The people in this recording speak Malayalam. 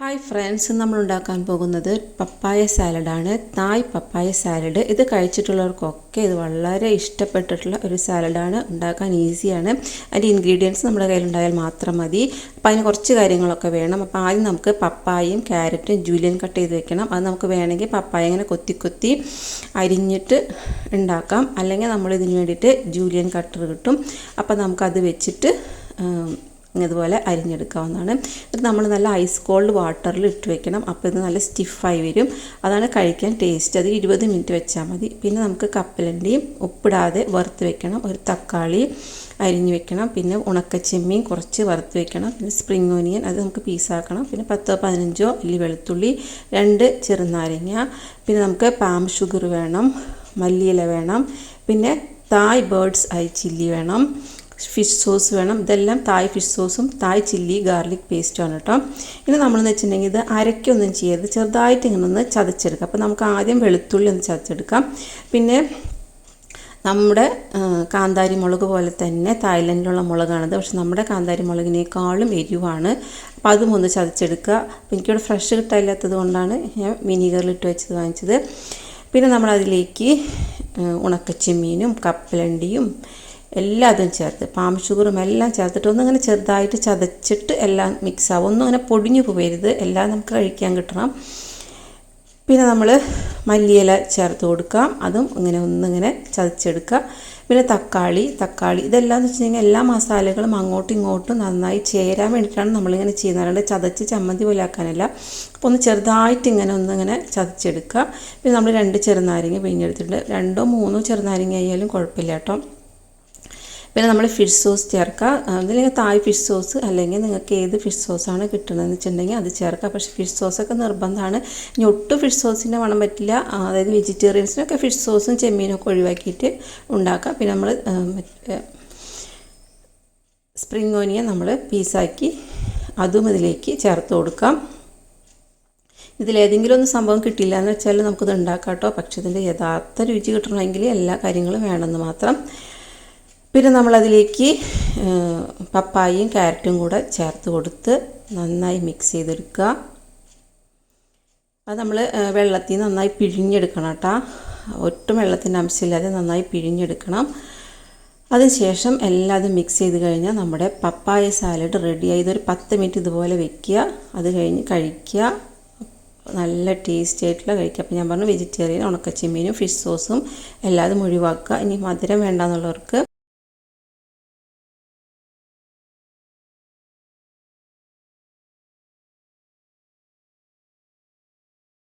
ഹായ് ഫ്രണ്ട്സ് നമ്മൾ ഉണ്ടാക്കാൻ പോകുന്നത് പപ്പായ സാലഡാണ്. Thai papaya salad. ഇത് കഴിച്ചിട്ടുള്ളവർക്കൊക്കെ ഇത് വളരെ ഇഷ്ടപ്പെട്ടിട്ടുള്ള ഒരു സാലഡാണ്. ഉണ്ടാക്കാൻ ഈസിയാണ്. അതിന്റെ ഇൻഗ്രീഡിയൻസ് നമ്മുടെ കയ്യിലുണ്ടായാൽ മാത്രം മതി. അപ്പോൾ അതിന് കുറച്ച് കാര്യങ്ങളൊക്കെ വേണം. അപ്പോൾ ആദ്യം നമുക്ക് പപ്പായയും ക്യാരറ്റും ജൂലിയൻ കട്ട് ചെയ്ത് വെക്കണം. അത് നമുക്ക് വേണമെങ്കിൽ പപ്പായ ഇങ്ങനെ കൊത്തി കൊത്തി അരിഞ്ഞിട്ട് ഉണ്ടാക്കാം. അല്ലെങ്കിൽ നമ്മൾ ഇതിന് വേണ്ടിയിട്ട് ജൂലിയൻ കട്ടർ കിട്ടും. അപ്പോൾ നമുക്കത് വെച്ചിട്ട് ഇതുപോലെ അരിഞ്ഞെടുക്കാവുന്നതാണ്. ഇത് നമ്മൾ നല്ല ഐസ് കോൾഡ് വാട്ടറിൽ ഇട്ട് വെക്കണം. അപ്പോൾ ഇത് നല്ല സ്റ്റിഫായി വരും. അതാണ് കഴിക്കാൻ ടേസ്റ്റ് അത് ഇരുപത് മിനിറ്റ് വെച്ചാൽ മതി. പിന്നെ നമുക്ക് കപ്പലണ്ടിയും ഉപ്പിടാതെ വറുത്ത് വെക്കണം. ഒരു തക്കാളി അരിഞ്ഞ് വെക്കണം. പിന്നെ ഉണക്കച്ചെമ്മീൻ കുറച്ച് വറുത്ത് വെക്കണം. പിന്നെ സ്പ്രിങ് ഓനിയൻ അത് നമുക്ക് പീസാക്കണം പിന്നെ പത്തോ പതിനഞ്ചോ അല്ലി വെളുത്തുള്ളി രണ്ട് ചെറുനാരങ്ങ. പിന്നെ നമുക്ക് പാം ഷുഗർ വേണം. മല്ലിയില വേണം. പിന്നെ തായ് ബേർഡ്സ് ഐ ചില്ലി വേണം. ഫിഷ് സോസ് വേണം. ഇതെല്ലാം തായ് ഫിഷ് സോസും തായ് ചില്ലി ഗാർലിക് പേസ്റ്റുമാണ് കേട്ടോ ഇനി നമ്മളെന്ന് വെച്ചിട്ടുണ്ടെങ്കിൽ ഇത് അരയ്ക്കൊന്നും ചെയ്യരുത്. ചെറുതായിട്ട് ഇങ്ങനെ ഒന്ന് ചതച്ചെടുക്കാം അപ്പോൾ നമുക്ക് ആദ്യം വെളുത്തുള്ളി ഒന്ന് ചതച്ചെടുക്കാം. പിന്നെ നമ്മുടെ കാന്താരി മുളക് പോലെ തന്നെ തായ്ലൻഡിലുള്ള മുളകാണത്. പക്ഷെ നമ്മുടെ കാന്താരി മുളകിനേക്കാളും എരിവാണ്. അപ്പോൾ അതും ഒന്ന് ചതച്ചെടുക്കുക. അപ്പോൾ എനിക്കിവിടെ ഫ്രഷ് കിട്ടാനില്ലാത്തത് കൊണ്ടാണ് ഞാൻ വിനീഗറിലിട്ട് വെച്ചത് വാങ്ങിച്ചത്. പിന്നെ നമ്മളതിലേക്ക് ഉണക്കച്ചെമ്മീനും കപ്പലണ്ടിയും എല്ലാതും ചേർത്ത്. പാം ഷുഗറും എല്ലാം ചേർത്തിട്ട് ഒന്നിങ്ങനെ ചെറുതായിട്ട് ചതച്ചിട്ട് എല്ലാം മിക്സ് ആവും. ഒന്നും അങ്ങനെ പൊടിഞ്ഞു പോകരുത് എല്ലാം നമുക്ക് കഴിക്കാൻ കിട്ടണം. പിന്നെ നമ്മൾ മല്ലിയില ചേർത്ത് കൊടുക്കാം. അതും ഇങ്ങനെ ഒന്നിങ്ങനെ ചതച്ചെടുക്കുക പിന്നെ തക്കാളി തക്കാളി ഇതെല്ലാം എന്ന് വെച്ചിട്ടുണ്ടെങ്കിൽ എല്ലാ മസാലകളും അങ്ങോട്ടും ഇങ്ങോട്ടും നന്നായി ചേരാൻ വേണ്ടിയിട്ടാണ് നമ്മളിങ്ങനെ ചെയ്യുന്നത്. അല്ലാണ്ട് ചതച്ച് ചമ്മന്തി പോലെ ആക്കാനല്ല. അപ്പോൾ ഒന്ന് ചെറുതായിട്ട് ഇങ്ങനെ ഒന്നിങ്ങനെ ചതച്ചെടുക്കുക പിന്നെ നമ്മൾ രണ്ട് ചെറുനാരങ്ങ പിഴിഞ്ഞെടുത്തിട്ടുണ്ട്. രണ്ടോ മൂന്നോ ചെറുനാരങ്ങ ആയാലും കുഴപ്പമില്ല കേട്ടോ. പിന്നെ നമ്മൾ ഫിഷ് സോസ് ചേർക്കുക. അതില്ലെങ്കിൽ തായ് ഫിഷ് സോസ് അല്ലെങ്കിൽ നിങ്ങൾക്ക് ഏത് ഫിഷ് സോസാണ് കിട്ടുന്നതെന്ന് വെച്ചിട്ടുണ്ടെങ്കിൽ അത് ചേർക്കുക. പക്ഷേ ഫിഷ് സോസൊക്കെ നിർബന്ധമാണ്. ഇനി ഒട്ടും ഫിഷ് സോസിന്റെ മണം പറ്റില്ല. അതായത് വെജിറ്റേറിയൻസിനൊക്കെ ഫിഷ് സോസും ചെമ്മീനൊക്കെ ഒഴിവാക്കിയിട്ട് ഉണ്ടാക്കുക. പിന്നെ നമ്മൾ സ്പ്രിംഗ് ഓനിയൻ നമ്മൾ പീസാക്കി അതും ഇതിലേക്ക് ചേർത്ത് കൊടുക്കാം. ഇതിലേതെങ്കിലും ഒന്ന് സംഭവം കിട്ടില്ല എന്ന് വെച്ചാൽ നമുക്കിത് ഉണ്ടാക്കാം കേട്ടോ. പക്ഷേ ഇതിന്റെ യഥാർത്ഥ രുചി കിട്ടണമെങ്കിൽ എല്ലാ കാര്യങ്ങളും വേണമെന്ന് മാത്രം. പിന്നെ നമ്മളതിലേക്ക് പപ്പായയും ക്യാരറ്റും കൂടെ ചേർത്ത് കൊടുത്ത് നന്നായി മിക്സ് ചെയ്തെടുക്കുക. അത് നമ്മൾ വെള്ളത്തിൽ നന്നായി പിഴിഞ്ഞെടുക്കണം കേട്ടോ. ഒട്ടും വെള്ളത്തിന്റെ അംശമില്ലാതെ നന്നായി പിഴിഞ്ഞെടുക്കണം. അതിനുശേഷം എല്ലാതും മിക്സ് ചെയ്ത് കഴിഞ്ഞാൽ നമ്മുടെ പപ്പായ സാലഡ് റെഡി റെഡിയായി ഇതൊരു പത്ത് മിനിറ്റ് ഇതുപോലെ വെക്കുക. അത് കഴിഞ്ഞ് കഴിക്കുക. നല്ല ടേസ്റ്റി ആയിട്ടുള്ള കഴിക്കുക. അപ്പോൾ ഞാൻ പറഞ്ഞു വെജിറ്റേറിയൻ ഉണക്കച്ചിമ്മീനും ഫിഷ് സോസും എല്ലാതും ഒഴിവാക്കുക ഇനി മധുരം വേണ്ടാന്നുള്ളവർക്ക്